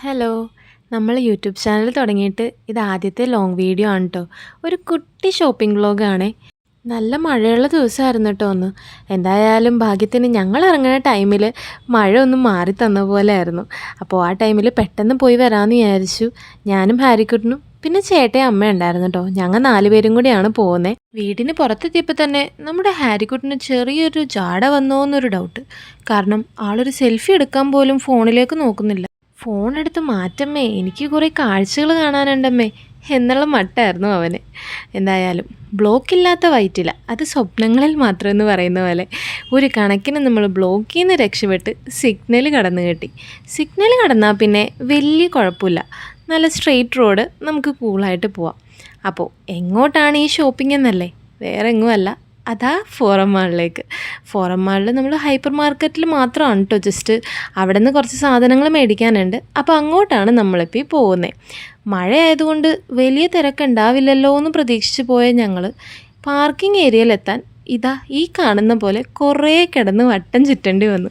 Hello നമ്മൾ YouTube channel തുടങ്ങിയിട്ട് ഇത് ആദ്യത്തെ ലോങ് വീഡിയോ ആണ് കേട്ടോ ഒരു കുട്ടി ഷോപ്പിംഗ് വ്ളോഗാണ് നല്ല മഴയുള്ള ദിവസമായിരുന്നു കേട്ടോ ഒന്ന്. എന്തായാലും ഭാഗ്യത്തിന് ഞങ്ങൾ ഇറങ്ങുന്ന ടൈമിൽ മഴ ഒന്ന് മാറി തന്ന പോലെ ആയിരുന്നു. അപ്പോൾ ആ ടൈമിൽ പെട്ടെന്ന് പോയി വരാമെന്ന് വിചാരിച്ചു. ഞാനും ഹാരിക്കുട്ടനും പിന്നെ ചേട്ടയും അമ്മ ഉണ്ടായിരുന്നു കേട്ടോ ഞങ്ങൾ നാലുപേരും കൂടിയാണ് പോകുന്നത് വീടിന് പുറത്തെത്തിയപ്പോൾ തന്നെ നമ്മുടെ ഹാരിക്കുട്ടിന് ചെറിയൊരു ജാട വന്നോ എന്നൊരു ഡൗട്ട് കാരണം ആളൊരു സെൽഫി എടുക്കാൻ പോലും ഫോണിലേക്ക് നോക്കുന്നില്ല. ഫോൺ എടുത്ത് മാറ്റമ്മേ. എനിക്ക് കുറേ കാഴ്ചകൾ കാണാനുണ്ടമ്മേ. എന്നുള്ള മട്ടായിരുന്നു അവന്. എന്തായാലും ബ്ലോക്ക് ഇല്ലാത്ത വയറ്റില്ല അത് സ്വപ്നങ്ങളിൽ മാത്രം എന്ന് പറയുന്ന പോലെ. ഒരു കണക്കിന് നമ്മൾ ബ്ലോക്കിൽ നിന്ന് രക്ഷപ്പെട്ട് സിഗ്നൽ കടന്നു കിട്ടി. സിഗ്നൽ കടന്നാൽ പിന്നെ വലിയ കുഴപ്പമില്ല. നല്ല സ്ട്രെയിറ്റ് റോഡ് നമുക്ക് കൂളായിട്ട് പോവാം. അപ്പോൾ എങ്ങോട്ടാണ് ഈ ഷോപ്പിംഗ് എന്നല്ലേ? വേറെ എങ്ങുമല്ല അതാ ഫോറം മാളിലേക്ക്. ഫോറം മാളിൽ നമ്മൾ ഹൈപ്പർ മാർക്കറ്റിൽ മാത്രമാണ് കേട്ടോ ജസ്റ്റ് അവിടെ നിന്ന് കുറച്ച് സാധനങ്ങൾ മേടിക്കാനുണ്ട്. അപ്പോൾ അങ്ങോട്ടാണ് നമ്മളിപ്പോൾ പോകുന്നത് മഴ ആയതുകൊണ്ട് വലിയ തിരക്കുണ്ടാവില്ലല്ലോ എന്ന് പ്രതീക്ഷിച്ച് പോയ ഞങ്ങൾ പാർക്കിംഗ് ഏരിയയിലെത്താൻ ഇതാ ഈ കാണുന്ന പോലെ കുറേ കിടന്ന് വട്ടം ചുറ്റേണ്ടി വന്നു.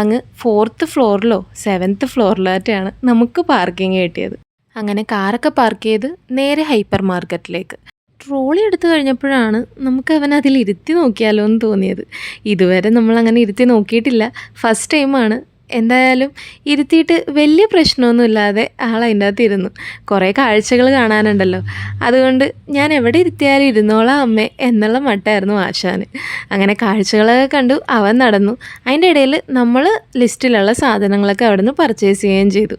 അങ്ങ് ഫോർത്ത് ഫ്ലോറിലോ സെവൻത്ത് ഫ്ലോറിലായിട്ടാണ് നമുക്ക് പാർക്കിംഗ് കിട്ടിയത്. അങ്ങനെ കാറൊക്കെ പാർക്ക് ചെയ്ത് നേരെ ഹൈപ്പർ മാർക്കറ്റിലേക്ക് ട്രോളി എടുത്തു കഴിഞ്ഞപ്പോഴാണ് നമുക്ക് അവൻ അതിൽ ഇരുത്തി നോക്കിയാലോ എന്ന് തോന്നിയത്. ഇതുവരെ നമ്മൾ അങ്ങനെ ഇരുത്തി നോക്കിയിട്ടില്ല. ഫസ്റ്റ് ടൈമാണ് എന്തായാലും ഇരുത്തിയിട്ട് വലിയ പ്രശ്നമൊന്നുമില്ലാതെ ആൾ അതിന്റെ അകത്ത് ഇരുന്നു. കുറേ കാഴ്ചകൾ കാണാനുണ്ടല്ലോ. അതുകൊണ്ട് ഞാൻ എവിടെ ഇരുത്തിയാലും ഇരുന്നോളാം അമ്മേ എന്നുള്ള മട്ടായിരുന്നു ആശാന്. അങ്ങനെ കാഴ്ചകളൊക്കെ കണ്ടു അവൻ നടന്നു. അതിന്റെ ഇടയിൽ നമ്മൾ ലിസ്റ്റിലുള്ള സാധനങ്ങളൊക്കെ അവിടെ നിന്ന് പർച്ചേസ് ചെയ്യുകയും ചെയ്തു.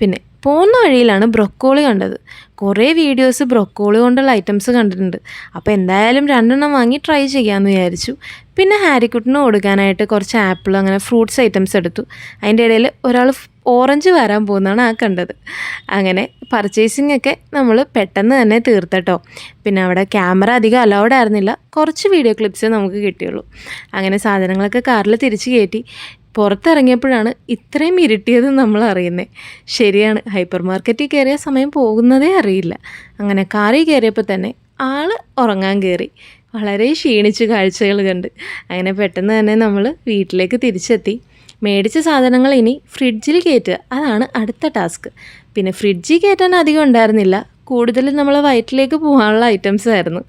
പിന്നെ പോകുന്ന വഴിയിലാണ് ബ്രൊക്കോളി കണ്ടത്. കുറേ വീഡിയോസ് ബ്രൊക്കോളി കൊണ്ടുള്ള ഐറ്റംസ് കണ്ടിട്ടുണ്ട്. അപ്പോൾ എന്തായാലും രണ്ടെണ്ണം വാങ്ങി ട്രൈ ചെയ്യാമെന്ന് വിചാരിച്ചു. പിന്നെ ഹാരിക്കുട്ടിന് കൊടുക്കാനായിട്ട് കുറച്ച് ആപ്പിൾ അങ്ങനെ ഫ്രൂട്ട്സ് ഐറ്റംസ് എടുത്തു. അതിന്റെ ഇടയിൽ ഒരാൾ ഓറഞ്ച് വരാൻ പോകുന്നതാണ് ആ കണ്ടത്. അങ്ങനെ പർച്ചേസിംഗ് ഒക്കെ നമ്മൾ പെട്ടെന്ന് തന്നെ തീർത്തട്ടോ. പിന്നെ അവിടെ ക്യാമറ അധികം അലൗഡ് ആയിരുന്നില്ല. കുറച്ച് വീഡിയോ ക്ലിപ്സേ നമുക്ക് കിട്ടിയുള്ളൂ. അങ്ങനെ സാധനങ്ങളൊക്കെ കാറിൽ തിരിച്ച് കയറ്റി. പുറത്തിറങ്ങിയപ്പോഴാണ് ഇത്രയും ഇരുട്ടിയത് നമ്മൾ അറിയുന്നത് ശരിയാണ് ഹൈപ്പർ മാർക്കറ്റിൽ കയറിയ സമയം പോകുന്നതേ അറിയില്ല. അങ്ങനെ കാറിൽ കയറിയപ്പോൾ തന്നെ ആൾ ഉറങ്ങാൻ കയറി. വളരെ ക്ഷീണിച്ച് കാഴ്ചകൾ കണ്ട്. അങ്ങനെ പെട്ടെന്ന് തന്നെ നമ്മൾ വീട്ടിലേക്ക് തിരിച്ചെത്തി. മേടിച്ച സാധനങ്ങൾ ഇനി ഫ്രിഡ്ജിൽ കയറ്റുക. അതാണ് അടുത്ത ടാസ്ക്. പിന്നെ ഫ്രിഡ്ജിൽ കയറ്റാൻ അധികം ഉണ്ടായിരുന്നില്ല. കൂടുതലും നമ്മൾ വയറ്റിലേക്ക് പോകാനുള്ള ഐറ്റംസ് ആയിരുന്നു.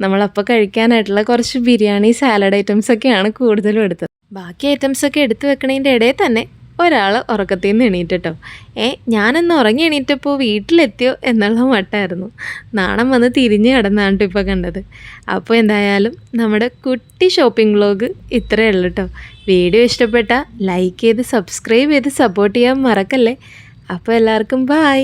നമ്മളപ്പോൾ കഴിക്കാനായിട്ടുള്ള കുറച്ച് ബിരിയാണി സാലഡ് ഐറ്റംസ് ഒക്കെയാണ് കൂടുതലും എടുത്തത്. ബാക്കി ഐറ്റംസൊക്കെ എടുത്തു വെക്കണതിന്റെ ഇടയിൽ തന്നെ ഒരാൾ ഉറക്കത്തിൽ നിന്ന് എണീറ്റിട്ടോ ഏ ഞാനൊന്ന് ഉറങ്ങി എണീറ്റപ്പോൾ വീട്ടിലെത്തിയോ എന്നുള്ള മട്ടായിരുന്നു. നാണം വന്ന് തിരിഞ്ഞ് കിടന്നാണ് ഇപ്പോൾ കണ്ടത്. അപ്പോൾ എന്തായാലും നമ്മുടെ കുട്ടി ഷോപ്പിംഗ് വ്ലോഗ് ഇത്രയേ ഉള്ളൂ കേട്ടോ വീഡിയോ ഇഷ്ടപ്പെട്ടാൽ ലൈക്ക് ചെയ്ത് സബ്സ്ക്രൈബ് ചെയ്ത് സപ്പോർട്ട് ചെയ്യാൻ മറക്കല്ലേ? അപ്പോൾ എല്ലാവർക്കും ബായ്